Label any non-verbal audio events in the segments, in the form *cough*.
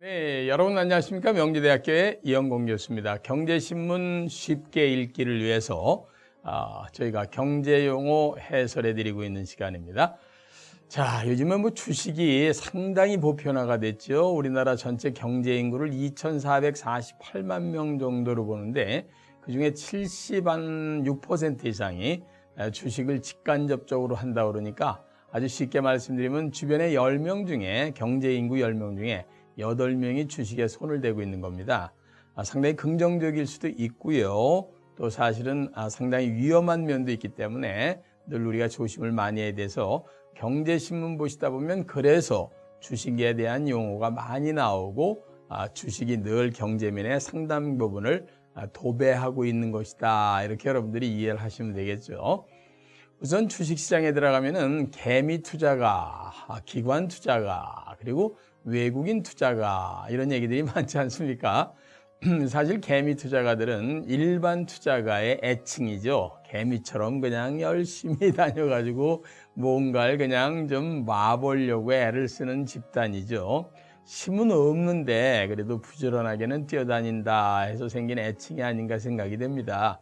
네, 여러분 안녕하십니까? 명지대학교의 이영공 교수입니다. 경제신문 쉽게 읽기를 위해서 아, 저희가 경제용어 해설해 드리고 있는 시간입니다. 자, 요즘은 뭐 주식이 상당히 보편화가 됐죠. 우리나라 전체 경제 인구를 2,448만 명 정도로 보는데 그 중에 76% 이상이 주식을 직간접적으로 한다 그러니까 아주 쉽게 말씀드리면 주변에 10명 중에 경제 인구 10명 중에 8명이 주식에 손을 대고 있는 겁니다. 아, 상당히 긍정적일 수도 있고요. 또 사실은 아, 상당히 위험한 면도 있기 때문에 늘 우리가 조심을 많이 해야 돼서 경제신문 보시다 보면 그래서 주식에 대한 용어가 많이 나오고 아, 주식이 늘 경제면의 상당 부분을 아, 도배하고 있는 것이다. 이렇게 여러분들이 이해를 하시면 되겠죠. 우선 주식시장에 들어가면은 개미 투자가, 아, 기관 투자가, 그리고 외국인 투자가 이런 얘기들이 *laughs* 많지 않습니까? *clears throat* 사실 개미 투자가들은 일반 투자가의 애칭이죠. 개미처럼 그냥 열심히 *laughs* 다녀가지고 뭔가를 그냥 좀 마보려고 애를 쓰는 집단이죠. 힘은 없는데 그래도 부지런하게는 뛰어다닌다 해서 생긴 애칭이 아닌가 생각이 됩니다.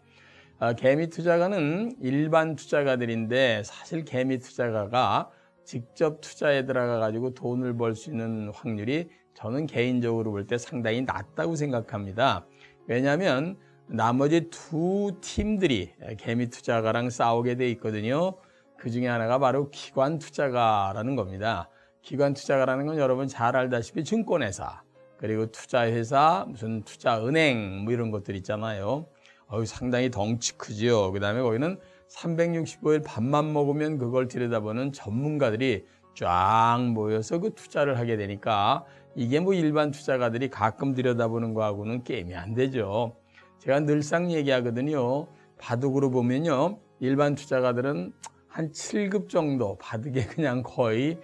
아, 개미 투자가는 일반 투자가들인데 사실 개미 투자가가 직접 투자에 들어가 가지고 돈을 벌 수 있는 확률이 저는 개인적으로 볼 때 상당히 낮다고 생각합니다. 왜냐하면 나머지 두 팀들이 개미 투자가랑 싸우게 돼 있거든요. 그 중에 하나가 바로 기관 투자가라는 겁니다. 기관 투자가라는 건 여러분 잘 알다시피 증권회사, 그리고 투자회사, 무슨 투자은행 뭐 이런 것들 있잖아요. 어유 상당히 덩치 크지요. 그 다음에 거기는 365일 밥만 먹으면 그걸 들여다보는 전문가들이 쫙 모여서 그 투자를 하게 되니까 이게 뭐 일반 투자가들이 가끔 들여다보는 거하고는 게임이 안 되죠. 제가 늘상 얘기하거든요. 바둑으로 보면요. 일반 투자가들은 한 7급 정도 바둑에 그냥 거의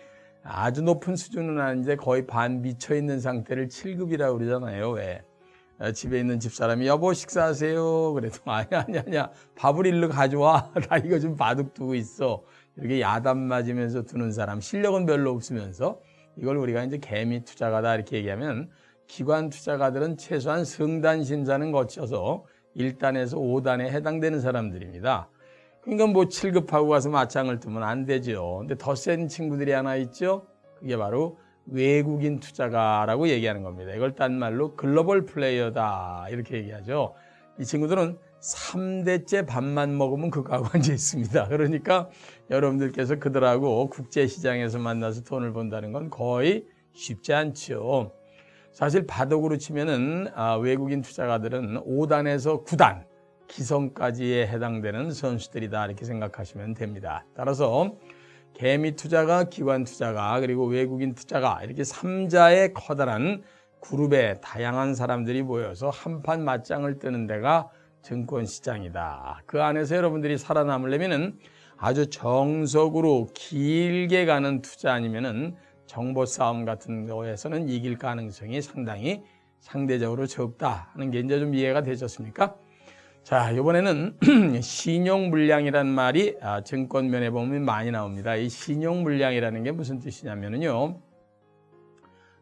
아주 높은 수준은 아닌데 거의 반 미쳐 있는 상태를 7급이라고 그러잖아요. 왜? 어, 집에 있는 집사람이 여보 식사하세요. 그래도 *laughs* 아니 아니 아니야. 밥을 일로 가져와. *laughs* 나 이거 좀 바둑 두고 있어. 이렇게 야단 맞으면서 두는 사람 실력은 별로 없으면서 이걸 우리가 이제 개미 투자가다 이렇게 얘기하면 기관 투자가들은 최소한 성단 심사는 거쳐서 1단에서 5단에 해당되는 사람들입니다. 그러니까 뭐 7급하고 가서 맞짱을 뜨면 안 되죠. 근데 더 센 친구들이 하나 있죠. 그게 바로 외국인 투자가라고 얘기하는 겁니다. 이걸 딴 말로 글로벌 플레이어다 이렇게 얘기하죠. 이 친구들은 3대째 밥만 먹으면 그거하고 *laughs* 앉아 있습니다. 그러니까 여러분들께서 그들하고 국제시장에서 만나서 돈을 번다는 건 거의 쉽지 않죠. 사실 바둑으로 치면은 아, 외국인 투자가들은 5단에서 9단 기성까지에 해당되는 선수들이다 이렇게 생각하시면 됩니다. 따라서 개미 투자가, 기관 투자가, 그리고 외국인 투자가 이렇게 3자의 커다란 그룹에 다양한 사람들이 모여서 한판 맞짱을 뜨는 데가 증권 시장이다. 그 안에서 여러분들이 살아남으려면은 아주 정석으로 길게 가는 투자 아니면은 정보 싸움 같은 거에서는 이길 가능성이 상당히 상대적으로 적다 하는 게 이제 좀 이해가 되셨습니까? 자, 이번에는 *clears throat* 신용 물량이란 말이 아, 증권면에 보면 많이 나옵니다. 이 신용 물량이라는 게 무슨 뜻이냐면요.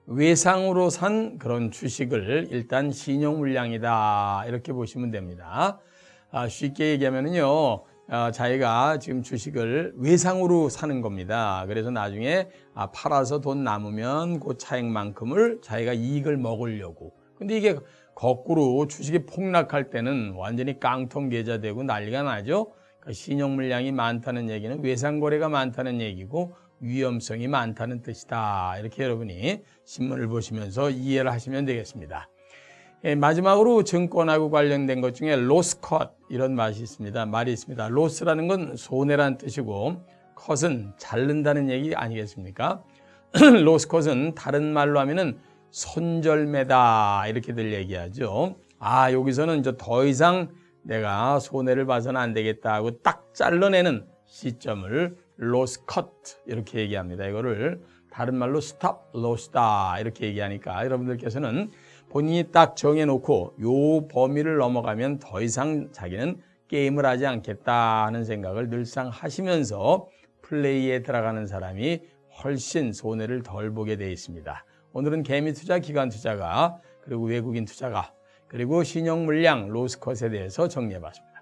외상으로 산 그런 주식을 일단 신용 물량이다. 이렇게 보시면 됩니다. 아, 쉽게 얘기하면요. 아, 자기가 지금 주식을 외상으로 사는 겁니다. 그래서 나중에 아, 팔아서 돈 남으면 그 차액만큼을 자기가 이익을 먹으려고. 근데 이게 거꾸로 주식이 폭락할 때는 완전히 깡통 계좌 되고 난리가 나죠. 그러니까 신용 물량이 많다는 얘기는 외상 거래가 많다는 얘기고 위험성이 많다는 뜻이다. 이렇게 여러분이 신문을 보시면서 이해를 하시면 되겠습니다. 예, 마지막으로 증권하고 관련된 것 중에 로스컷 이런 맛이 있습니다. 말이 있습니다. 로스라는 건 손해란 뜻이고 컷은 자른다는 얘기 아니겠습니까? *clears throat* 로스컷은 다른 말로 하면은 손절매다 이렇게들 얘기하죠. 아 여기서는 이제 더 이상 내가 손해를 봐서는 안 되겠다 하고 딱 잘라내는 시점을 로스 컷 이렇게 얘기합니다. 이거를 다른 말로 스탑 로스다 이렇게 얘기하니까 여러분들께서는 본인이 딱 정해놓고 요 범위를 넘어가면 더 이상 자기는 게임을 하지 않겠다 하는 생각을 늘상 하시면서 플레이에 들어가는 사람이 훨씬 손해를 덜 보게 되어 있습니다. 오늘은 개미 투자, 기관 투자가 그리고 외국인 투자가 그리고 신용 물량, 로스컷에 대해서 정리해 봤습니다.